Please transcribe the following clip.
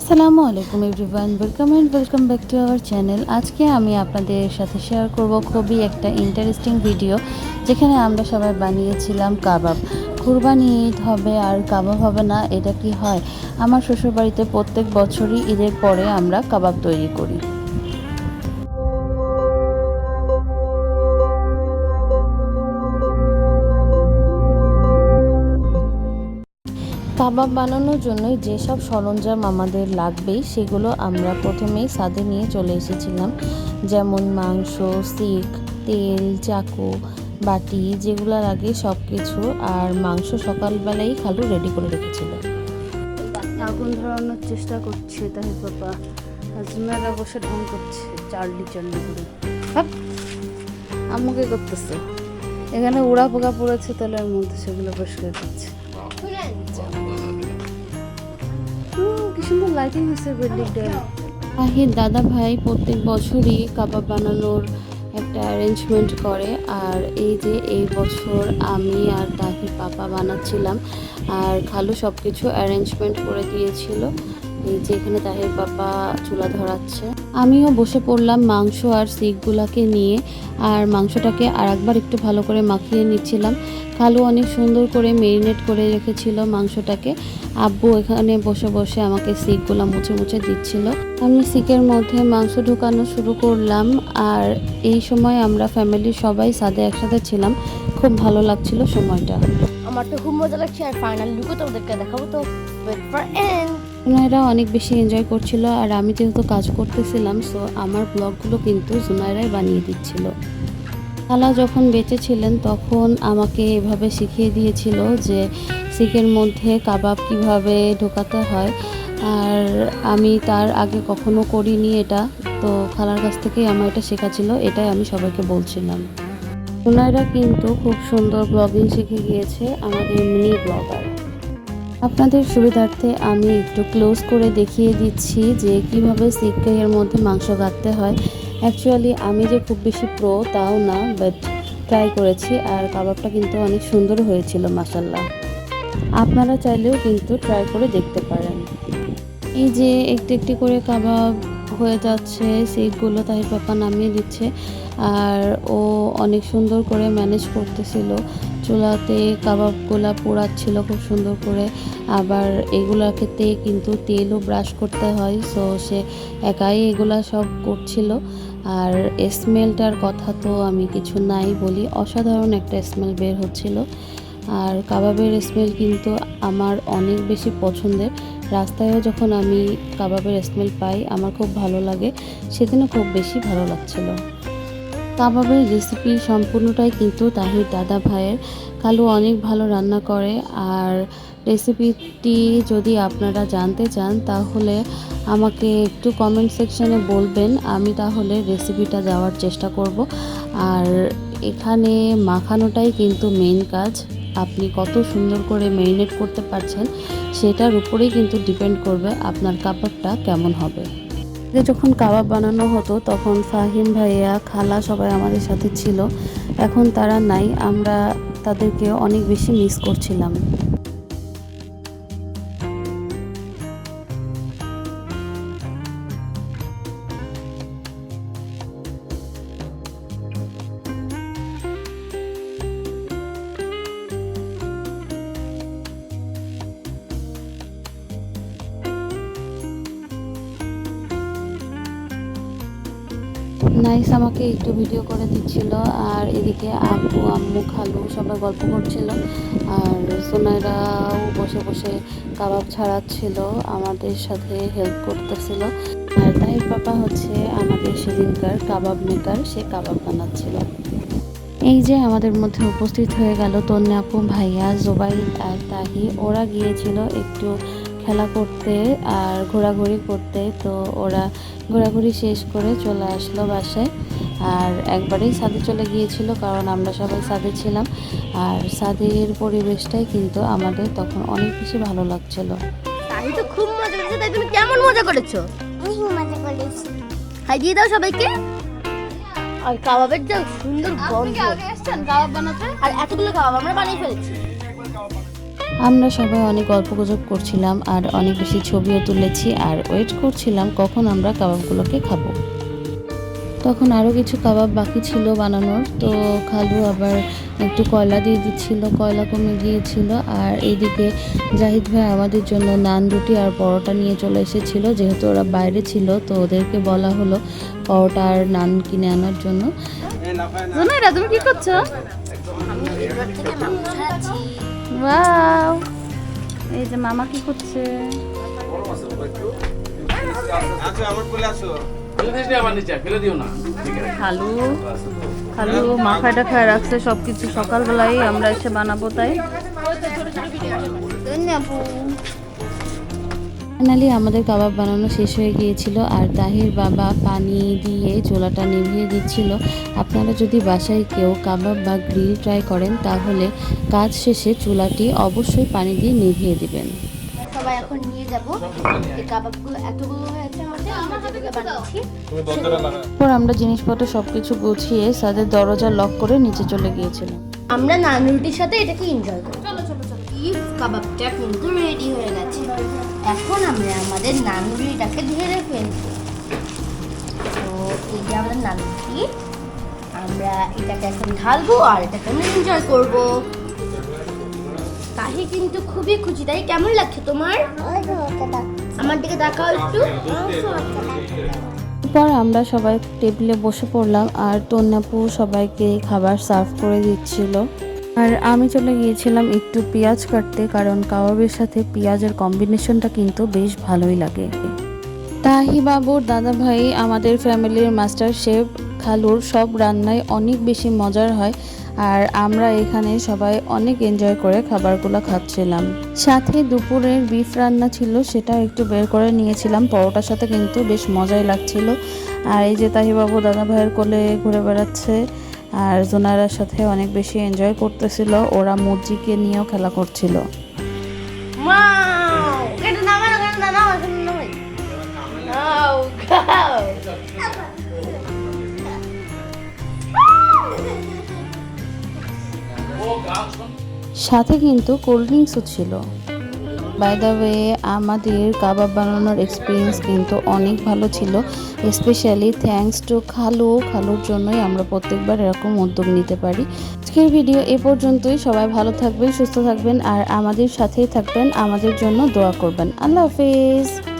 আসসালামু আলাইকুম everyone welcome and welcome back to our channel আজকে আমি আপনাদের সাথে শেয়ার করব খুবই একটা ইন্টারেস্টিং ভিডিও যেখানে আমরা সবাই বানিয়েছিলাম কাবাব। কুরবানি ঈদ হবে আর কাবাব হবে না, এটা কি হয়? আমার শ্বশুরবাড়িতে প্রত্যেক বছরই ঈদের পরে আমরা কাবাব তৈরি করি। কাবাব বানানোর জন্য যেসব সরঞ্জাম আমাদের লাগবে সেগুলো আমরা প্রথমেই সাদে নিয়ে চলে এসেছিলাম। যেমন মাংস সিক তেল চাকু বাটি যেগুলো আগে সব কিছু আর মাংস সকালবেলাই খালু রেডি করে রেখেছিল। আগুন ধরানোর চেষ্টা করছে তাই বাবা। হাজমেরা বসে ঢং করছে চার্লি চার্লি করে। হাপ, আম্মুকে করতেছে? এখানে উড়া পোকা পড়েছে তেলের মধ্যে সেগুলো পরিষ্কার করছে। লাইটিং দাদা ভাই প্রত্যেক বছরই কাবাব বানানোর একটা অ্যারেঞ্জমেন্ট করে, আর এই যে এই বছর আমি আর তাহির পাপা বানাচ্ছিলাম, আর খালু সব কিছু অ্যারেঞ্জমেন্ট করে দিয়েছিল। এই যে এখানে তাহির পাপা চুলা ধরাচ্ছে। আমিও বসে পড়লাম মাংস আর সিকগুলাকে নিয়ে আর মাংসটাকে আর একবার একটু ভালো করে মাখিয়ে নিচ্ছিলাম। খালু অনেক সুন্দর করে মেরিনেট করে রেখেছিল মাংসটাকে। আব্বু এখানে বসে বসে আমাকে সিকগুলো মুছে মুছে দিচ্ছিল। আমি সিকের মধ্যে মাংস ঢুকানো শুরু করলাম আর এই সময় আমরা ফ্যামিলির সবাই সাদে একসাথে ছিলাম। খুব ভালো লাগছিল সময়টা। আমার তো খুব মজা লাগছে আর ফাইনাল লুকও তোমাদেরকে দেখাবো তো ওয়েট ফর এন্ড জুনাইরা অনেক বেশি এনজয় করছিল আর আমি যেহেতু কাজ করতেছিলাম সো আমার ব্লগগুলো কিন্তু জুনাইরাই বানিয়ে দিচ্ছিল। খালা যখন বেঁচে ছিলেন তখন আমাকে এভাবে শিখিয়ে দিয়েছিল যে সিকের মধ্যে কাবাব কীভাবে ঢোকাতে হয়। আর আমি তার আগে কখনো করিনি এটা, তো খালার কাছ থেকেই আমার এটা শেখা ছিল, এটাই আমি সবাইকে বলছিলাম। ওনারা কিন্তু খুব সুন্দর ব্লগিং শিখে গিয়েছে, আমাদের মিনি ব্লগার আপনাদের সুবিধার্থে আমি একটু ক্লোজ করে দেখিয়ে দিচ্ছি যে কীভাবে সিকের মধ্যে মাংস কাটতে হয়। অ্যাকচুয়ালি আমি যে খুব বেশি প্রো তাও না বাট ট্রাই করেছি আর কাবাবটা কিন্তু অনেক সুন্দর হয়েছিল মাসাল্লাহ আপনারা চাইলেও কিন্তু ট্রাই করে দেখতে পারেন। এই যে একটু একটি করে কাবাব হয়ে যাচ্ছে সেইগুলো তাহির পাপা নামিয়ে দিচ্ছে, আর ও অনেক সুন্দর করে ম্যানেজ করতেছিল। চুলাতে কাবাবগুলা পোড়াচ্ছিল খুব সুন্দর করে। আবার এগুলার ক্ষেত্রে কিন্তু তেলও ব্রাশ করতে হয় সো সে একাই এগুলা সব করছিল। আর স্মেলটার কথা তো আমি কিছু নাই বলি, অসাধারণ একটা স্মেল বের হচ্ছিল। আর কাবাবের স্মেল কিন্তু আমার অনেক বেশি পছন্দের। রাস্তায়ও যখন আমি কাবাবের স্মেল পাই, আমার খুব ভালো লাগে, সেদিনও খুব বেশি ভালো লাগছিল। কাবাবের রেসিপি সম্পূর্ণটাই কিন্তু তাহির দাদা ভাইয়ের। কালু অনেক ভালো রান্না করে আর রেসিপিটি যদি আপনারা জানতে চান তাহলে আমাকে একটু কমেন্ট সেকশানে বলবেন। আমি তাহলে রেসিপিটা দেওয়ার চেষ্টা করব। আর এখানে মাখানোটাই কিন্তু মেন কাজ। আপনি কত সুন্দর করে মেরিনেট করতে পারছেন, সেটার উপরেই কিন্তু ডিপেন্ড করবে আপনার কাবাবটা কেমন হবে। আগে যখন কাবাব বানানো হতো, তখন ফাহিম ভাইয়া, খালা সবাই আমাদের সাথে ছিল। এখন তারা নাই, আমরা তাদেরকে অনেক বেশি মিস করছিলাম। নাইস আমাকে একটু ভিডিও করে দিচ্ছিল, আর এদিকে আব্বু আম্মু, খালু সবাই গল্প করছিল, আর সোনাইরাও বসে বসে কাবাব ছাড়াচ্ছিল, আমাদের সাথে হেল্প করতেছিল। আর তাই পাপা হচ্ছে আমাদের সেদিনকার কাবাব মেকার সে কাবাব বানাচ্ছিল। এই যে আমাদের মধ্যে উপস্থিত হয়ে গেল তন্নে আপু, ভাইয়া জোবাই আর তাহি। ওরা গিয়েছিল একটু খেলা করতে আর ঘোরাঘুরি করতে তো ওরা ঘোরাঘুরি শেষ করে চলে আসলো বাসায়। আর একবারেই সাদে চলে গিয়েছিল কারণ আমরা সবাই সাদে ছিলাম। আর সাদের পরিবেশটাই কিন্তু আমাদের তখন অনেক বেশি ভালো লাগছিল। তাই তো খুব মজা করেছে তাই তুমি কেমন মজা করেছ? অনেক মজা করেছি। হাই দিয়ে দাও সবাইকে। আর কাবাবের যা সুন্দর গন্ধ। আসছেন কাবাব বানাতে? আর এতগুলো কাবাব আমরা বানিয়ে ফেলেছি। আমরা সবাই অনেক গল্প গুজব করছিলাম আর অনেক বেশি ছবিও তুলেছি আর ওয়েট করছিলাম কখন আমরা কাবাবগুলোকে খাব। তখন আরও কিছু কাবাব বাকি ছিল বানানোর, তো খালু আবার একটু কয়লা দিয়ে দিচ্ছিল, কয়লা কমে গিয়েছিল আর এইদিকে জাহিদ ভাই আমাদের জন্য নান রুটি আর পরোটা নিয়ে চলে এসেছিল, যেহেতু ওরা বাইরে ছিল, তো ওদেরকে বলা হলো পরোটা আর নান কিনে আনার জন্য। তুমি কি করছ? ওয়াও এই যে মামা কি করছে? আচ্ছা খালু খালু মাখায় টাখায় রাখছে সবকিছু। সকালবেলায় আমরা এসে বানাবো তাই। ফাইনালি আমাদের কাবাব বানানো শেষ হয়ে গিয়েছিল আর তাহির বাবা পানি দিয়ে চুলাটা নিভিয়ে দিচ্ছিল। আপনারা যদি বাসায় কেউ কাবাব বা গ্রিল ট্রাই করেন তাহলে কাজ শেষে চুলাটি অবশ্যই পানি দিয়ে নিভিয়ে দিবেন। সবাই এখন নিয়ে যাব। এই কাবাবগুলো এতগুলো হয়েছে আমাদের আমরা পর আমরা জিনিসপত্র সবকিছু গুছিয়ে সাদের দরজা লক করে নিচে চলে গিয়েছিলাম। আমরা নান সাথে এটাকে এনজয় করি। চলো চলো। বিফ, কাবাবটা কিন্তু রেডি হয়ে গেছে। এখন আমরা আমাদের নান রুটিটাকে ঢেলে ফেলব তো এই যে আমাদের নান রুটি আমরা এটাকে এখন ঢালবো আর এটাকে আমরা এনজয় করব। তাহি কিন্তু খুবই খুশি। তাই কেমন লাগছে তোমার? আমার দিকে দেখাও একটু। পর আমরা সবাই টেবিলে বসে পড়লাম আর তন্নাপু সবাইকে খাবার সার্ভ করে দিচ্ছিল। আর আমি চলে গিয়েছিলাম একটু পেঁয়াজ কাটতে, কারণ কাবাবের সাথে পেঁয়াজের কম্বিনেশনটা কিন্তু বেশ ভালোই লাগে। তাহি বাবুর দাদা ভাই আমাদের ফ্যামিলির মাস্টার শেফ খালুর সব রান্নায় অনেক বেশি মজার হয়, আর আমরা এখানে সবাই অনেক এনজয় করে খাবারগুলো খাচ্ছিলাম। সাথে দুপুরের বিফ রান্না ছিল, সেটা একটু বের করে নিয়েছিলাম, পরোটার সাথে কিন্তু বেশ মজাই লাগছিল। আর এই যে তাহিবাবু দাদা ভাইয়ের কোলে ঘুরে বেড়াচ্ছে আর জোনারার সাথে অনেক বেশি এনজয় করতেছিল। ওরা মুরজিকে নিয়েও খেলা করছিল! সাথে কিন্তু কোল্ড ড্রিঙ্কসও ছিল। বাই দ্য ওয়ে আমাদের কাবাব বানানোর এক্সপিরিয়েন্স কিন্তু অনেক ভালো ছিল স্পেশালি থ্যাংকস টু খালু। খালুর জন্যই আমরা প্রত্যেকবার এরকম উদ্যোগ নিতে পারি। আজকের ভিডিও এ পর্যন্তই। সবাই ভালো থাকবেন, সুস্থ থাকবেন, আর আমাদের সাথেই থাকবেন। আমাদের জন্য দোয়া করবেন। আল্লাহ হাফিজ।